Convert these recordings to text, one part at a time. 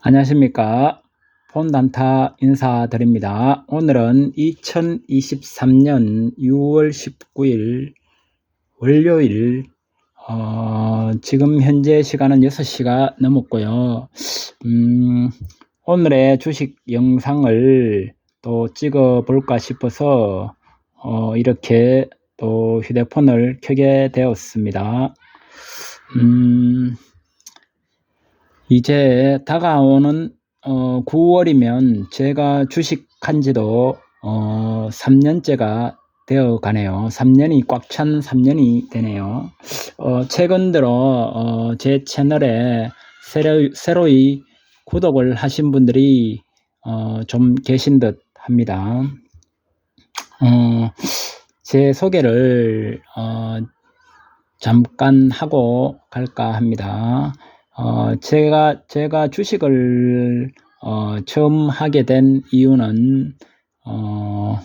안녕하십니까. 폰단타 인사드립니다. 오늘은 2023년 6월 19일 월요일, 어, 지금 현재 시간은 6시가 넘었고요. 음, 오늘의 주식 영상을 또 찍어 볼까 싶어서, 어, 이렇게 또 휴대폰을 켜게 되었습니다. 음, 이제 다가오는 어, 9월이면 제가 주식한 지도 어, 3년째가 되어 가네요. 3년이 꽉 찬 3년이 되네요. 어, 최근 들어 어, 제 채널에 새로, 새로이 구독을 하신 분들이 어, 좀 계신 듯 합니다. 어, 제 소개를 어, 잠깐 하고 갈까 합니다. 어, 제가, 제가 주식을, 어, 처음 하게 된 이유는, 어,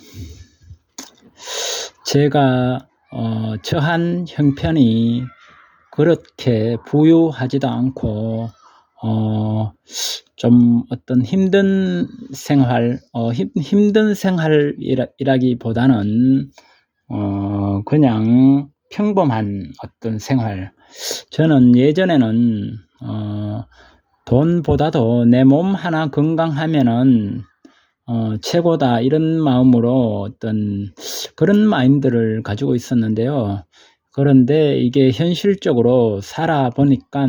제가, 어, 처한 형편이 그렇게 부유하지도 않고, 어, 좀 어떤 힘든 생활, 어, 힘, 힘든 생활이라기보다는, 어, 그냥 평범한 어떤 생활. 저는 예전에는 어, 돈보다도 내 몸 하나 건강하면은 어, 최고다 이런 마음으로 어떤 그런 마인드를 가지고 있었는데요. 그런데 이게 현실적으로 살아보니까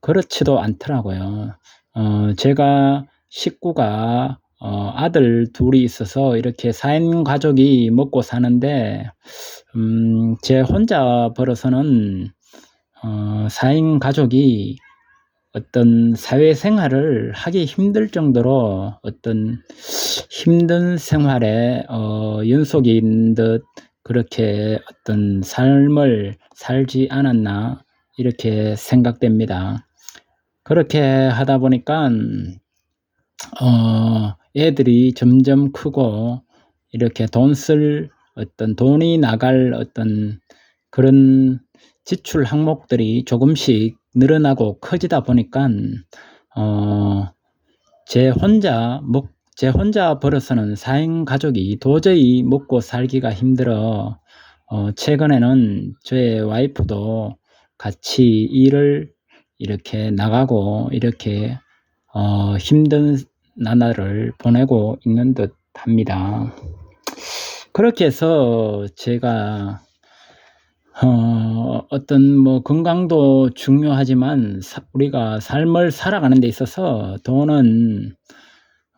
그렇지도 않더라고요. 어, 제가 식구가 어, 아들 둘이 있어서 이렇게 4인 가족이 먹고 사는데 음, 제 혼자 벌어서는 어, 4인 가족이 어떤 사회생활을 하기 힘들 정도로 어떤 힘든 생활에 어, 연속인 듯 그렇게 어떤 삶을 살지 않았나 이렇게 생각됩니다. 그렇게 하다 보니까 어, 애들이 점점 크고 이렇게 돈 쓸 어떤 돈이 나갈 어떤 그런 지출 항목들이 조금씩 늘어나고 커지다 보니까 어, 제 혼자 먹, 제 혼자 벌어서는 4인 가족이 도저히 먹고 살기가 힘들어 어, 최근에는 저의 와이프도 같이 일을 이렇게 나가고 이렇게 어, 힘든 나날을 보내고 있는 듯 합니다. 그렇게 해서 제가 어, 어떤 뭐 건강도 중요하지만 사, 우리가 삶을 살아가는 데 있어서 돈은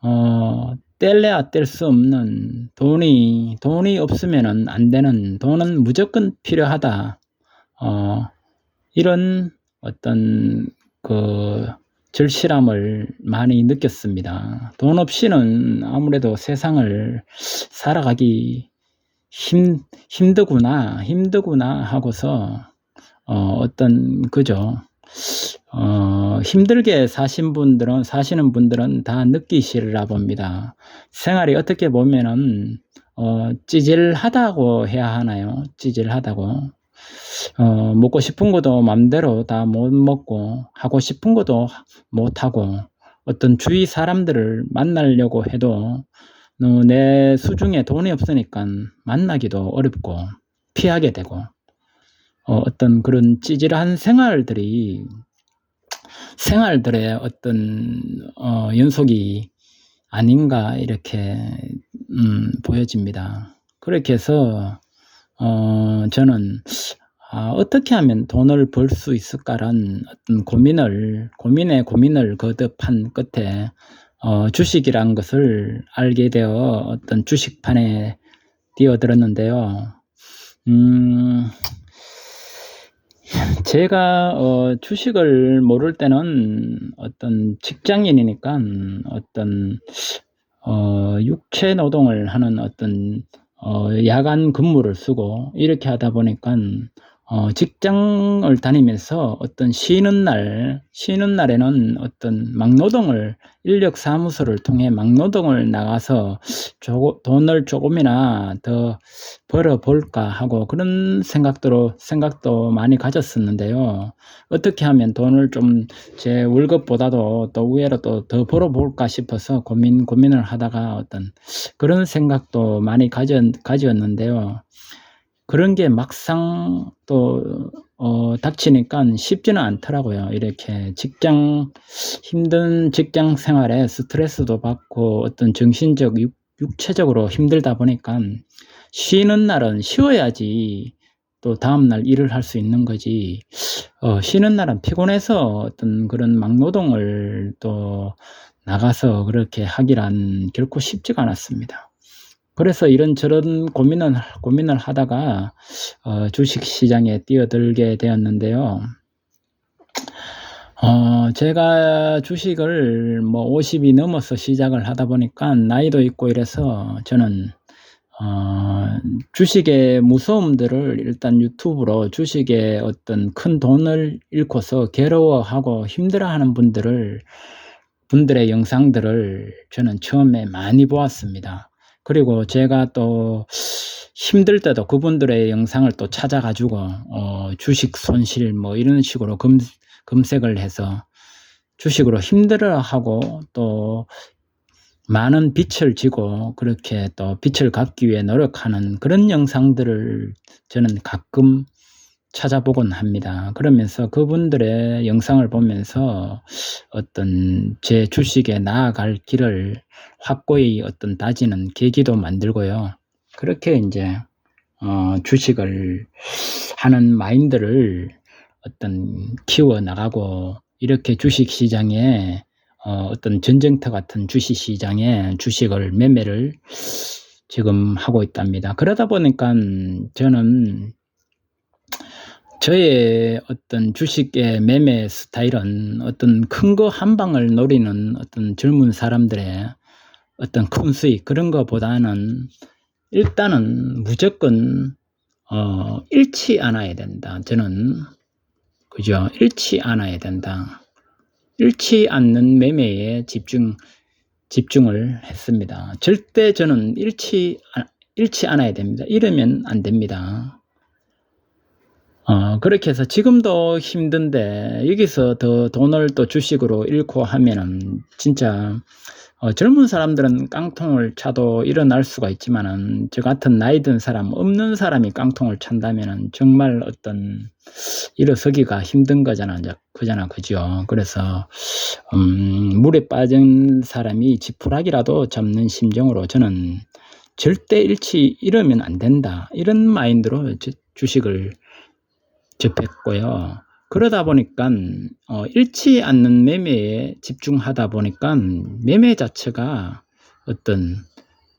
어, 뗄래야 뗄 수 없는 돈이 돈이 없으면은 안 되는 돈은 무조건 필요하다. 어, 이런 어떤 그 절실함을 많이 느꼈습니다. 돈 없이는 아무래도 세상을 살아가기 힘, 힘드구나, 힘드구나 하고서, 어, 어떤, 그죠. 어, 힘들게 사신 분들은, 사시는 분들은 다 느끼시리라 봅니다. 생활이 어떻게 보면은, 어, 찌질하다고 해야 하나요? 찌질하다고. 어, 먹고 싶은 것도 맘대로 다 못 먹고, 하고 싶은 것도 못 하고, 어떤 주위 사람들을 만나려고 해도 어, 내 수중에 돈이 없으니까 만나기도 어렵고 피하게 되고 어, 어떤 그런 찌질한 생활들이 생활들의 어떤 어, 연속이 아닌가 이렇게 음, 보여집니다. 그렇게 해서 어, 저는 아, 어떻게 하면 돈을 벌 수 있을까란 어떤 고민을 고민에 고민을 거듭한 끝에 어, 주식이란 것을 알게 되어 어떤 주식판에 뛰어들었는데요. 음, 제가 어, 주식을 모를 때는 어떤 직장인이니까 어떤 어, 육체 노동을 하는 어떤 어, 야간 근무를 쓰고 이렇게 하다 보니까 어, 직장을 다니면서 어떤 쉬는 날, 쉬는 날에는 어떤 막노동을, 인력 사무소를 통해 막노동을 나가서 조, 돈을 조금이나 더 벌어볼까 하고 그런 생각도, 생각도 많이 가졌었는데요. 어떻게 하면 돈을 좀 제 월급보다도 또 우회로 또 더 벌어볼까 싶어서 고민, 고민을 하다가 어떤 그런 생각도 많이 가졌, 가졌는데요. 그런 게 막상 또, 어, 닥치니까 쉽지는 않더라고요. 이렇게 직장, 힘든 직장 생활에 스트레스도 받고 어떤 정신적, 육, 육체적으로 힘들다 보니까 쉬는 날은 쉬어야지 또 다음 날 일을 할 수 있는 거지. 어, 쉬는 날은 피곤해서 어떤 그런 막노동을 또 나가서 그렇게 하기란 결코 쉽지가 않았습니다. 그래서 이런저런 고민을, 고민을 하다가 어, 주식 시장에 뛰어들게 되었는데요. 어, 제가 주식을 뭐 50이 넘어서 시작을 하다 보니까 나이도 있고 이래서 저는 어, 주식의 무서움들을 일단 유튜브로 주식의 어떤 큰 돈을 잃고서 괴로워하고 힘들어하는 분들을 분들의 영상들을 저는 처음에 많이 보았습니다. 그리고 제가 또 힘들 때도 그분들의 영상을 또 찾아가지고 어, 주식 손실 뭐 이런 식으로 검, 검색을 해서 주식으로 힘들어하고 또 많은 빛을 지고 그렇게 또 빛을 갚기 위해 노력하는 그런 영상들을 저는 가끔 찾아보곤 합니다. 그러면서 그분들의 영상을 보면서 어떤 제 주식에 나아갈 길을 확고히 어떤 다지는 계기도 만들고요. 그렇게 이제 어, 주식을 하는 마인드를 어떤 키워 나가고 이렇게 주식 시장에 어, 어떤 전쟁터 같은 주식 시장에 주식을 매매를 지금 하고 있답니다. 그러다 보니까 저는 저의 어떤 주식의 매매 스타일은 어떤 큰 거 한 방을 노리는 어떤 젊은 사람들의 어떤 큰 수익 그런 거보다는 일단은 무조건 어, 잃지 않아야 된다. 저는 그죠? 잃지 않아야 된다. 잃지 않는 매매에 집중 집중을 했습니다. 절대 저는 잃지 잃지 않아야 됩니다. 이러면 안 됩니다. 어, 그렇게 해서 지금도 힘든데 여기서 더 돈을 또 주식으로 잃고 하면은 진짜 어, 젊은 사람들은 깡통을 차도 일어날 수가 있지만은 저 같은 나이 든 사람 없는 사람이 깡통을 찬다면은 정말 어떤 일어서기가 힘든 거잖아 그잖아 그죠? 그래서 음, 물에 빠진 사람이 지푸라기라도 잡는 심정으로 저는 절대 잃지 이러면 안 된다. 이런 마인드로 주식을 접했고요. 그러다 보니까 어, 잃지 않는 매매에 집중하다 보니까 매매 자체가 어떤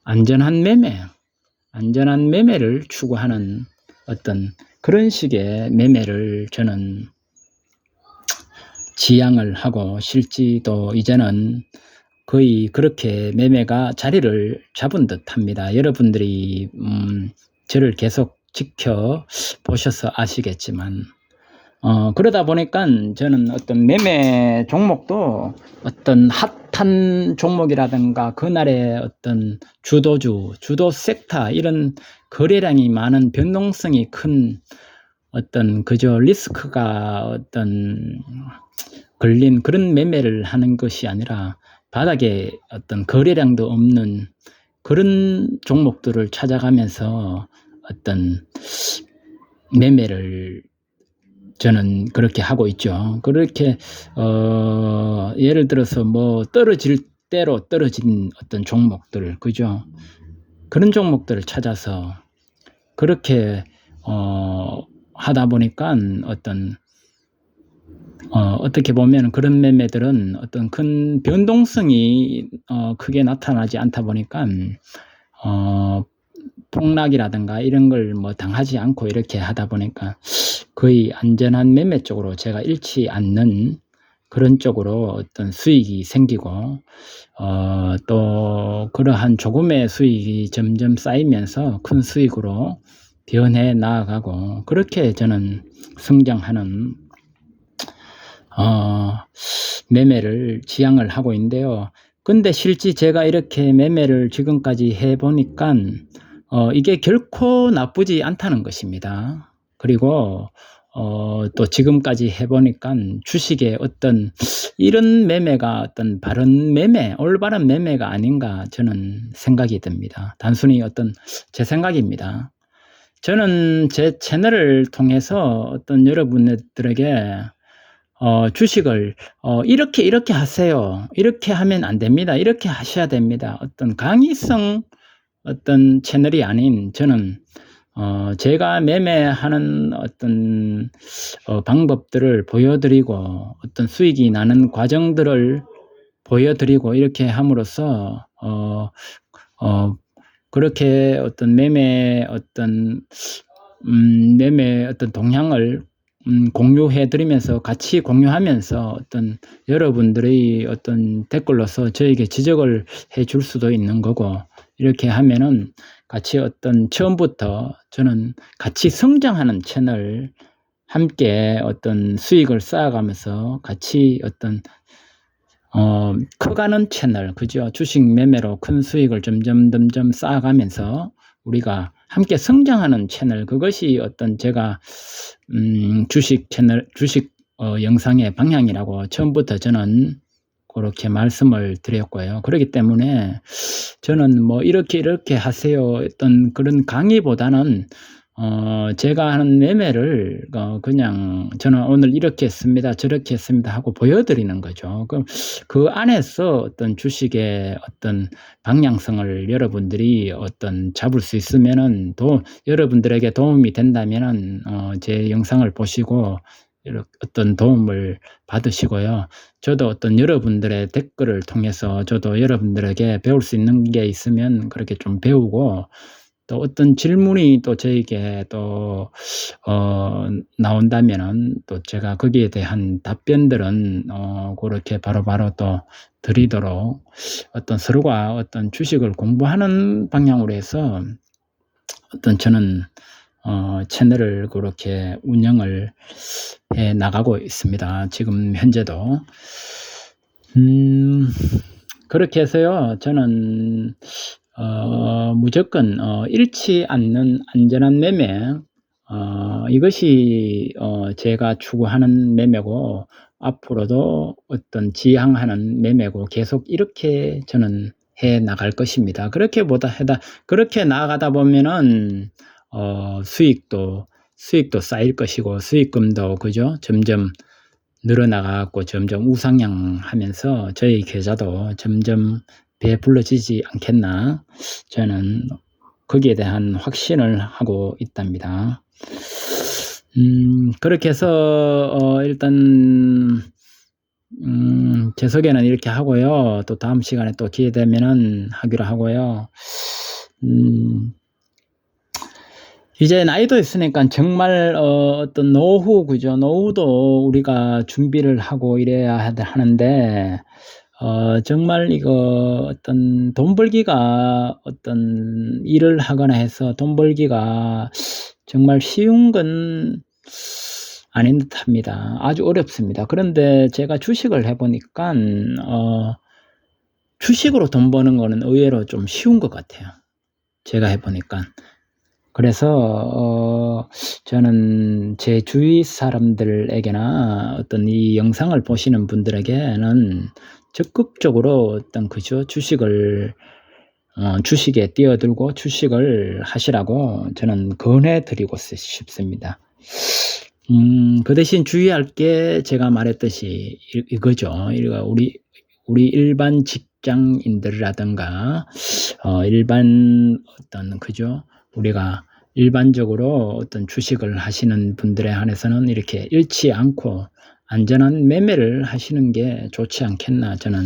안전한 매매, 안전한 매매를 추구하는 어떤 그런 식의 매매를 저는 지향을 하고 실지도 이제는 거의 그렇게 매매가 자리를 잡은 듯 합니다. 여러분들이 음, 저를 계속 지켜 보셔서 아시겠지만 어, 그러다 보니까 저는 어떤 매매 종목도 어떤 핫한 종목이라든가 그날의 어떤 주도주, 주도 섹터 이런 거래량이 많은 변동성이 큰 어떤 그저 리스크가 어떤 걸린 그런 매매를 하는 것이 아니라 바닥에 어떤 거래량도 없는 그런 종목들을 찾아가면서 어떤 매매를 저는 그렇게 하고 있죠. 그렇게 어 예를 들어서 뭐 떨어질 대로 떨어진 어떤 종목들 그죠? 그런 종목들을 찾아서 그렇게 어 하다 보니까 어떤 어, 어떻게 보면 그런 매매들은 어떤 큰 변동성이 어, 크게 나타나지 않다 보니까 어, 폭락이라든가 이런 걸 뭐 당하지 않고 이렇게 하다 보니까 거의 안전한 매매 쪽으로 제가 잃지 않는 그런 쪽으로 어떤 수익이 생기고 어, 또 그러한 조금의 수익이 점점 쌓이면서 큰 수익으로 변해 나아가고 그렇게 저는 성장하는 어, 매매를 지향을 하고 있는데요. 근데 실제 제가 이렇게 매매를 지금까지 해보니까 어, 이게 결코 나쁘지 않다는 것입니다. 그리고 어, 또 지금까지 해보니까 주식의 어떤 이런 매매가 어떤 바른 매매, 올바른 매매가 아닌가 저는 생각이 듭니다. 단순히 어떤 제 생각입니다. 저는 제 채널을 통해서 어떤 여러분들에게 어, 주식을 어, 이렇게 이렇게 하세요. 이렇게 하면 안 됩니다. 이렇게 하셔야 됩니다. 어떤 강의성 어떤 채널이 아닌 저는 어, 제가 매매하는 어떤 어, 방법들을 보여드리고 어떤 수익이 나는 과정들을 보여드리고 이렇게 함으로써 어, 어, 그렇게 어떤 매매 어떤 음, 매매 어떤 동향을 음, 공유해 드리면서 같이 공유하면서 어떤 여러분들의 어떤 댓글로서 저에게 지적을 해 줄 수도 있는 거고 이렇게 하면은 같이 어떤 처음부터 저는 같이 성장하는 채널 함께 어떤 수익을 쌓아가면서 같이 어떤 어, 커가는 채널, 그죠? 주식 매매로 큰 수익을 점점, 점점 쌓아가면서 우리가 함께 성장하는 채널, 그것이 어떤 제가, 음, 주식 채널, 주식, 어, 영상의 방향이라고 처음부터 저는 그렇게 말씀을 드렸고요. 그렇기 때문에 저는 뭐 이렇게 이렇게 하세요. 어떤 그런 강의보다는 어, 제가 하는 매매를 어, 그냥 저는 오늘 이렇게 했습니다. 저렇게 했습니다 하고 보여드리는 거죠. 그, 그 안에서 어떤 주식의 어떤 방향성을 여러분들이 어떤 잡을 수 있으면은 또 여러분들에게 도움이 된다면은 어, 제 영상을 보시고 어떤 도움을 받으시고요. 저도 어떤 여러분들의 댓글을 통해서 저도 여러분들에게 배울 수 있는 게 있으면 그렇게 좀 배우고 또 어떤 질문이 또 저에게 또, 어, 나온다면은 또 제가 거기에 대한 답변들은, 어, 그렇게 바로바로 또 드리도록 어떤 서로가 어떤 주식을 공부하는 방향으로 해서 어떤 저는 어, 채널을 그렇게 운영을 해 나가고 있습니다. 지금 현재도. 음, 그렇게 해서요, 저는, 어, 무조건, 어, 잃지 않는 안전한 매매, 어, 이것이, 어, 제가 추구하는 매매고, 앞으로도 어떤 지향하는 매매고, 계속 이렇게 저는 해 나갈 것입니다. 그렇게 보다 해다, 그렇게 나아가다 보면은, 어, 수익도 수익도 쌓일 것이고 수익금도 그죠 점점 늘어나가고 점점 우상향하면서 저희 계좌도 점점 배불러지지 않겠나 저는 거기에 대한 확신을 하고 있답니다. 음, 그렇게 해서 어, 일단 음, 제 소개는 이렇게 하고요. 또 다음 시간에 또 기회 되면은 하기로 하고요. 음, 이제 나이도 있으니까 정말 어, 어떤 노후 그죠? 노후도 우리가 준비를 하고 이래야 하는데 어, 정말 이거 어떤 돈 벌기가 어떤 일을 하거나 해서 돈 벌기가 정말 쉬운 건 아닌 듯 합니다. 아주 어렵습니다. 그런데 제가 주식을 해보니까 어, 주식으로 돈 버는 거는 의외로 좀 쉬운 것 같아요. 제가 해보니까. 그래서 어 저는 제 주위 사람들에게나 어떤 이 영상을 보시는 분들에게는 적극적으로 어떤 그죠 주식을 어 주식에 뛰어들고 주식을 하시라고 저는 권해 드리고 싶습니다. 음, 그 대신 주의할 게 제가 말했듯이 이, 이거죠. 우리 우리 일반 직장인들이라든가 어 일반 어떤 그죠 우리가 일반적으로 어떤 주식을 하시는 분들에 한해서는 이렇게 잃지 않고 안전한 매매를 하시는 게 좋지 않겠나 저는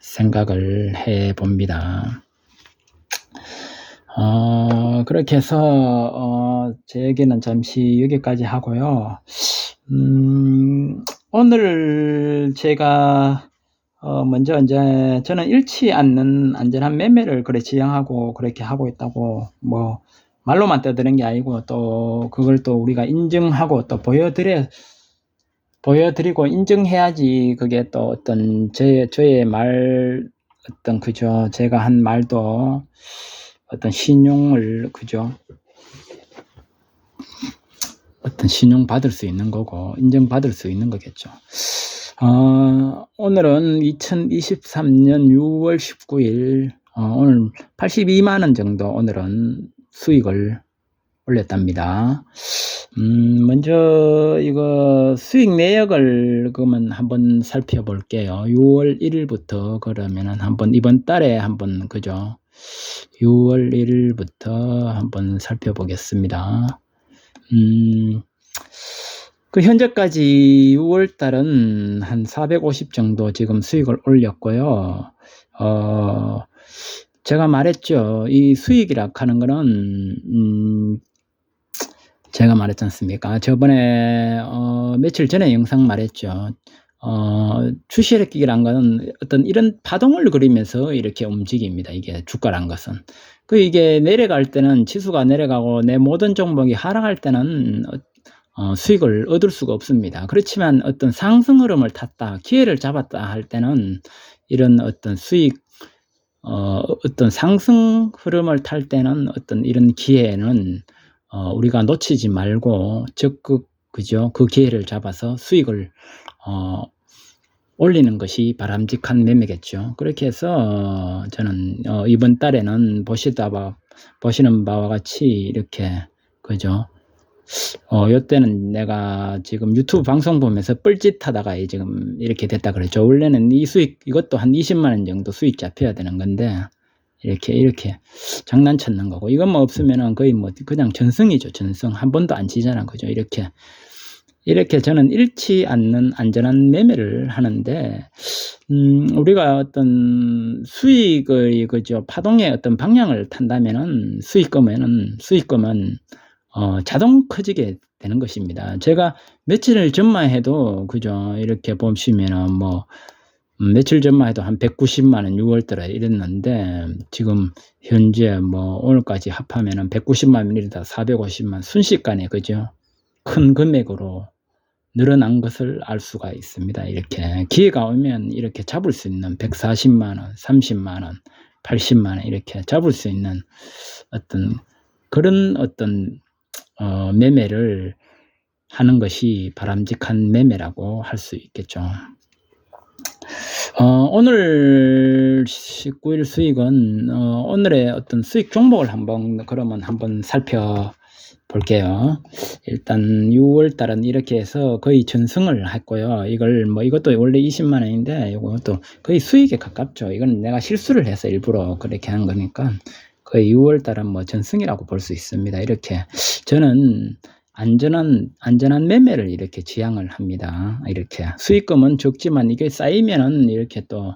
생각을 해 봅니다. 어, 그렇게 해서 어, 제 얘기는 잠시 여기까지 하고요. 음, 오늘 제가 어, 먼저 이제 저는 잃지 않는 안전한 매매를 그래 지향하고 그렇게 하고 있다고 뭐 말로만 떠드는 게 아니고 또 그걸 또 우리가 인증하고 또 보여드려 보여드리고 인증해야지 그게 또 어떤 제 저의 말 어떤 그죠 제가 한 말도 어떤 신용을 그죠 어떤 신용 받을 수 있는 거고 인정 받을 수 있는 거겠죠. 어, 오늘은 2023년 6월 19일 어, 오늘 82만 원 정도 오늘은 수익을 올렸답니다. 음, 먼저 이거 수익 내역을 그러면 한번 살펴볼게요. 6월 1일부터 그러면은 한번 이번 달에 한번 그죠? 6월 1일부터 한번 살펴보겠습니다. 음, 그 현재까지 6월 달은 한 450 정도 지금 수익을 올렸고요. 어, 제가 말했죠. 이 수익이라 하는 거는, 음, 제가 말했지 않습니까? 저번에, 어, 며칠 전에 영상 말했죠. 어, 추시력기란 거는 어떤 이런 파동을 그리면서 이렇게 움직입니다. 이게 주가란 것은. 그 이게 내려갈 때는 지수가 내려가고 내 모든 종목이 하락할 때는 어, 수익을 얻을 수가 없습니다. 그렇지만 어떤 상승 흐름을 탔다, 기회를 잡았다 할 때는 이런 어떤 수익, 어, 어떤 상승 흐름을 탈 때는 어떤 이런 기회는 어, 우리가 놓치지 말고 적극 그죠? 그 기회를 잡아서 수익을 어, 올리는 것이 바람직한 매매겠죠. 그렇게 해서 저는 어, 이번 달에는 보시다 봐, 보시는 바와 같이 이렇게 그죠. 어, 요때는 내가 지금 유튜브 방송 보면서 뻘짓하다가 지금 이렇게 됐다 그랬죠. 원래는 이 수익, 이것도 한 20만 원 정도 수익 잡혀야 되는 건데, 이렇게, 이렇게 장난쳤는 거고, 이것만 뭐 없으면은 거의 뭐 그냥 전승이죠. 전승. 한 번도 안 치잖아. 그죠. 이렇게 이렇게 저는 잃지 않는 안전한 매매를 하는데, 음, 우리가 어떤 수익의 그죠 파동의 어떤 방향을 탄다면은 수익금에는 수익금은 어, 자동 커지게 되는 것입니다. 제가 며칠 전만 해도 그죠 이렇게 보시면은 뭐 음, 며칠 전만 해도 한 190만 원 6월 달에 이랬는데 지금 현재 뭐 오늘까지 합하면은 190만 원이다 450만 순식간에 그죠 큰 금액으로 늘어난 것을 알 수가 있습니다. 이렇게 기회가 오면 이렇게 잡을 수 있는 140만 원, 30만 원, 80만 원 이렇게 잡을 수 있는 어떤 그런 어떤 어, 매매를 하는 것이 바람직한 매매라고 할 수 있겠죠. 어, 오늘 19일 수익은 어, 오늘의 어떤 수익 종목을 한번 그러면 한번 살펴 볼게요. 일단 6월 달은 이렇게 해서 거의 전승을 했고요. 이걸 뭐 이것도 원래 20만 원인데 이것도 거의 수익에 가깝죠. 이건 내가 실수를 해서 일부러 그렇게 한 거니까 거의 6월 달은 뭐 전승이라고 볼 수 있습니다. 이렇게 저는 안전한 안전한 매매를 이렇게 지향을 합니다. 이렇게 수익금은 적지만 이게 쌓이면은 이렇게 또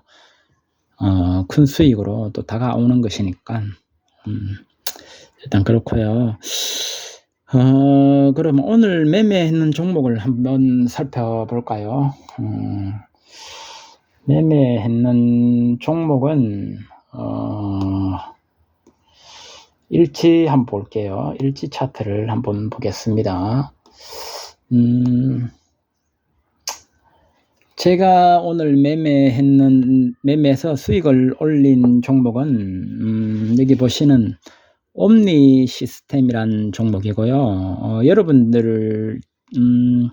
어, 큰 수익으로 또 다가오는 것이니까 음, 일단 그렇고요. 어, 그럼 오늘 매매했는 종목을 한번 살펴볼까요? 음, 매매했는 종목은 어, 일치 한번 볼게요. 일치 차트를 한번 보겠습니다. 음, 제가 오늘 매매했는 매매에서 수익을 올린 종목은 음, 여기 보시는 옴니 시스템이란 종목이고요. 어, 여러분들 음,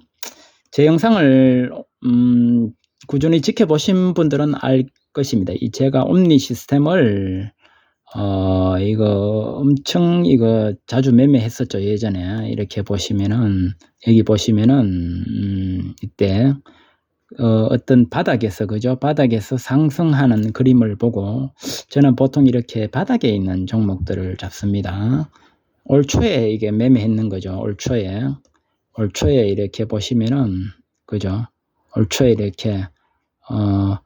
제 영상을 음, 꾸준히 지켜보신 분들은 알 것입니다. 이 제가 옴니 시스템을 어, 이거 엄청 이거 자주 매매했었죠 예전에 이렇게 보시면은 여기 보시면은 음, 이때 어, 어떤 바닥에서 그죠? 바닥에서 상승하는 그림을 보고 저는 보통 이렇게 바닥에 있는 종목들을 잡습니다. 올 초에 이게 매매했는 거죠. 올 초에 올 초에 이렇게 보시면은 그죠? 올 초에 이렇게 어,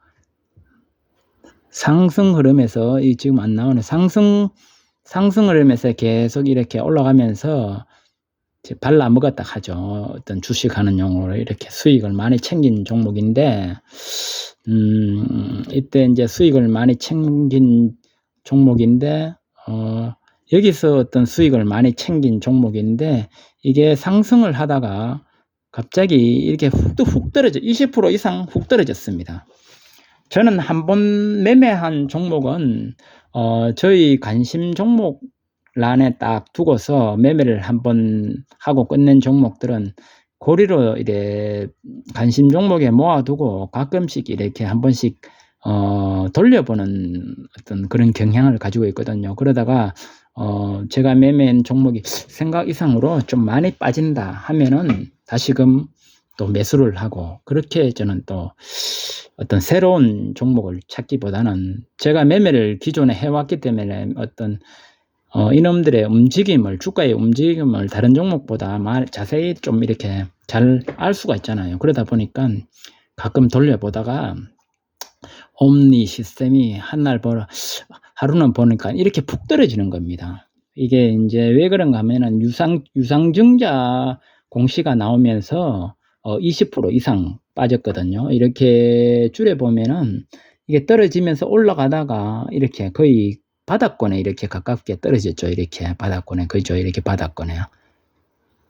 상승 흐름에서 이 지금 안 나오는 상승 상승 흐름에서 계속 이렇게 올라가면서 발라 먹었다 하죠. 어떤 주식하는 용어로 이렇게 수익을 많이 챙긴 종목인데, 음, 이때 이제 수익을 많이 챙긴 종목인데, 어, 여기서 어떤 수익을 많이 챙긴 종목인데 이게 상승을 하다가 갑자기 이렇게 훅, 훅 떨어져 20% 이상 훅 떨어졌습니다. 저는 한 번 매매한 종목은 어, 저희 관심 종목 란에 딱 두고서 매매를 한 번 하고 끝낸 종목들은 고리로 이래 관심 종목에 모아두고 가끔씩 이렇게 한 번씩 어, 돌려보는 어떤 그런 경향을 가지고 있거든요. 그러다가 어, 제가 매매한 종목이 생각 이상으로 좀 많이 빠진다 하면은 다시금 또 매수를 하고 그렇게 저는 또 어떤 새로운 종목을 찾기보다는 제가 매매를 기존에 해왔기 때문에 어떤 어, 이놈들의 움직임을 주가의 움직임을 다른 종목보다 말, 자세히 좀 이렇게 잘 알 수가 있잖아요. 그러다 보니까 가끔 돌려보다가 옴니 시스템이 한날 보러 하루는 보니까 이렇게 푹 떨어지는 겁니다. 이게 이제 왜 그런가 하면은 유상 유상증자 공시가 나오면서 어, 20% 이상 빠졌거든요. 이렇게 줄여 보면은 이게 떨어지면서 올라가다가 이렇게 거의 바닥권에 이렇게 가깝게 떨어졌죠. 이렇게 바닥권에 그죠? 이렇게 바닥권에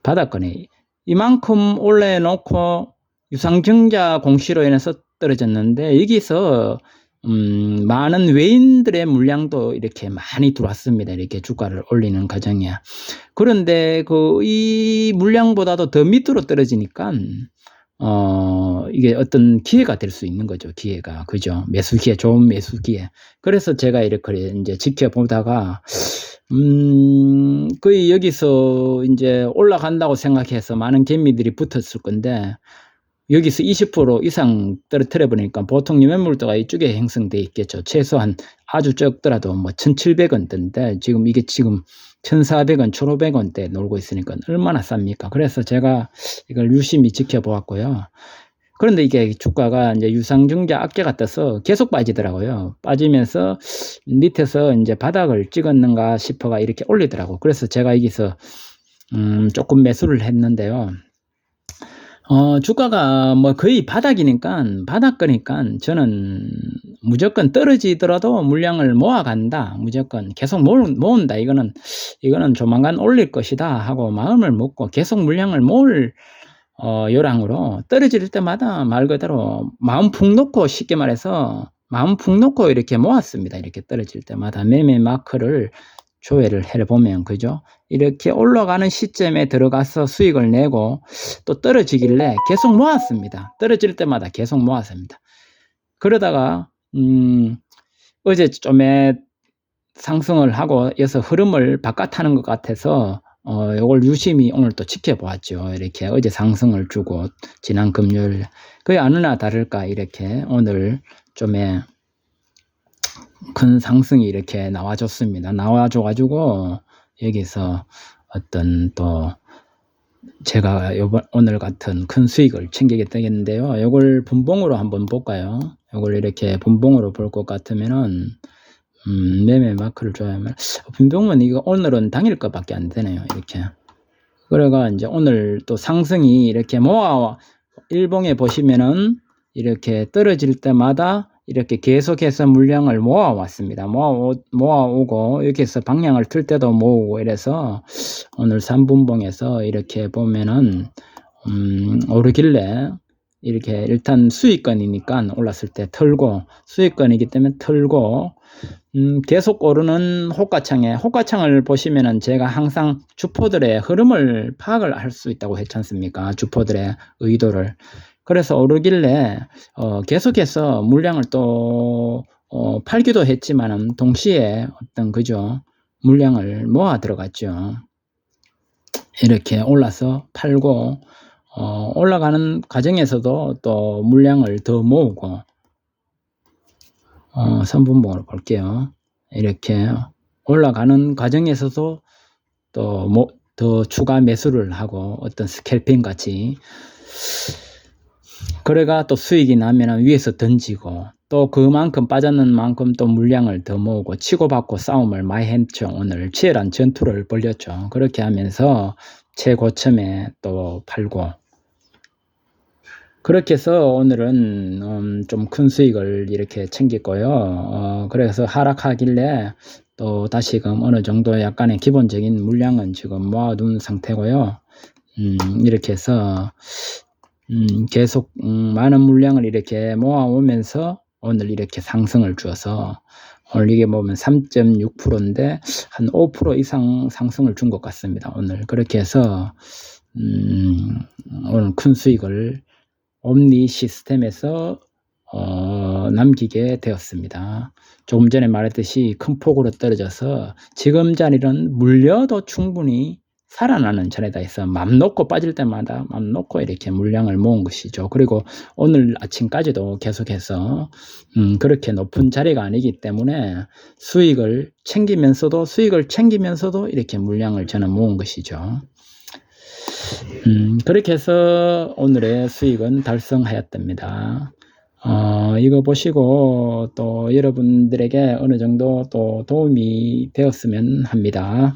바닥권에 이만큼 올려놓고 유상증자 공시로 인해서 떨어졌는데 여기서 음, 많은 외인들의 물량도 이렇게 많이 들어왔습니다. 이렇게 주가를 올리는 과정에. 그런데 그 이 물량보다도 더 밑으로 떨어지니까 어, 이게 어떤 기회가 될 수 있는 거죠. 기회가. 그죠. 매수 기회, 좋은 매수 기회. 그래서 제가 이렇게 이제 지켜보다가, 음, 거의 여기서 이제 올라간다고 생각해서 많은 개미들이 붙었을 건데, 여기서 20% 이상 떨어뜨려 보니까 보통 유매물도가 이쪽에 형성돼 있겠죠. 최소한 아주 적더라도 뭐 1,700원대인데 지금 이게 지금 1,400원, 1,500원대 놀고 있으니까 얼마나 쌉니까? 그래서 제가 이걸 유심히 지켜보았고요. 그런데 이게 주가가 이제 유상증자 악재가 떠서 계속 빠지더라고요. 빠지면서 밑에서 이제 바닥을 찍었는가 싶어가 이렇게 올리더라고. 그래서 제가 여기서 음 조금 매수를 했는데요. 어, 주가가 뭐 거의 바닥이니까, 바닥거니까 저는 무조건 떨어지더라도 물량을 모아간다. 무조건 계속 모은다. 이거는, 이거는 조만간 올릴 것이다. 하고 마음을 먹고 계속 물량을 모을, 어, 요랑으로 떨어질 때마다 말 그대로 마음 푹 놓고 쉽게 말해서 마음 푹 놓고 이렇게 모았습니다. 이렇게 떨어질 때마다 매매 마크를 조회를 해보면 그죠? 이렇게 올라가는 시점에 들어가서 수익을 내고 또 떨어지길래 계속 모았습니다. 떨어질 때마다 계속 모았습니다. 그러다가 음, 어제 좀에 상승을 하고 여서 흐름을 바깥하는 것 같아서 어, 이걸 유심히 오늘 또 지켜보았죠. 이렇게 어제 상승을 주고 지난 금요일 거의 아느나 다를까 이렇게 오늘 좀에 큰 상승이 이렇게 나와줬습니다. 나와줘가지고 여기서 어떤 또 제가 요번 오늘 같은 큰 수익을 챙기게 되겠는데요. 이걸 분봉으로 한번 볼까요? 이걸 이렇게 분봉으로 볼 것 같으면은 음, 매매 마크를 줘야하면 분봉은 이거 오늘은 당일 것밖에 안 되네요. 이렇게 그래가 이제 오늘 또 상승이 이렇게 모아 일봉에 보시면은 이렇게 떨어질 때마다 이렇게 계속해서 물량을 모아왔습니다. 모아, 모아오고, 이렇게 해서 방향을 틀 때도 모으고 이래서 오늘 3분봉에서 이렇게 보면은, 음, 오르길래 이렇게 일단 수익권이니까 올랐을 때 털고, 수익권이기 때문에 털고, 음, 계속 오르는 호가창에, 호가창을 보시면은 제가 항상 주포들의 흐름을 파악을 할 수 있다고 했지 않습니까? 주포들의 의도를. 그래서 오르길래 어, 계속해서 물량을 또 어, 팔기도 했지만 동시에 어떤 그죠 물량을 모아 들어갔죠. 이렇게 올라서 팔고 어, 올라가는 과정에서도 또 물량을 더 모으고 어, 선분봉으로 볼게요. 이렇게 올라가는 과정에서도 또 더 추가 매수를 하고 어떤 스캘핑 같이 그래가 또 수익이 나면 위에서 던지고 또 그만큼 빠졌는 만큼 또 물량을 더 모으고 치고받고 싸움을 많이 했죠. 오늘 치열한 전투를 벌였죠. 그렇게 하면서 최고점에 또 팔고 그렇게 해서 오늘은 음, 좀큰 수익을 이렇게 챙겼고요. 어, 그래서 하락하길래 또 다시금 어느 정도 약간의 기본적인 물량은 지금 모아둔 상태고요. 음, 이렇게 해서 음, 계속 음, 많은 물량을 이렇게 모아오면서 오늘 이렇게 상승을 주어서 오늘 이게 보면 3.6%인데 한 5% 이상 상승을 준 것 같습니다. 오늘 그렇게 해서 음, 오늘 큰 수익을 옴니 시스템에서 어, 남기게 되었습니다. 조금 전에 말했듯이 큰 폭으로 떨어져서 지금 자리는 물려도 충분히 살아나는 전에다 해서 맘 놓고 빠질 때마다 맘 놓고 이렇게 물량을 모은 것이죠. 그리고 오늘 아침까지도 계속해서 음, 그렇게 높은 자리가 아니기 때문에 수익을 챙기면서도 수익을 챙기면서도 이렇게 물량을 저는 모은 것이죠. 음, 그렇게 해서 오늘의 수익은 달성하였답니다. 어, 이거 보시고 또 여러분들에게 어느 정도 또 도움이 되었으면 합니다.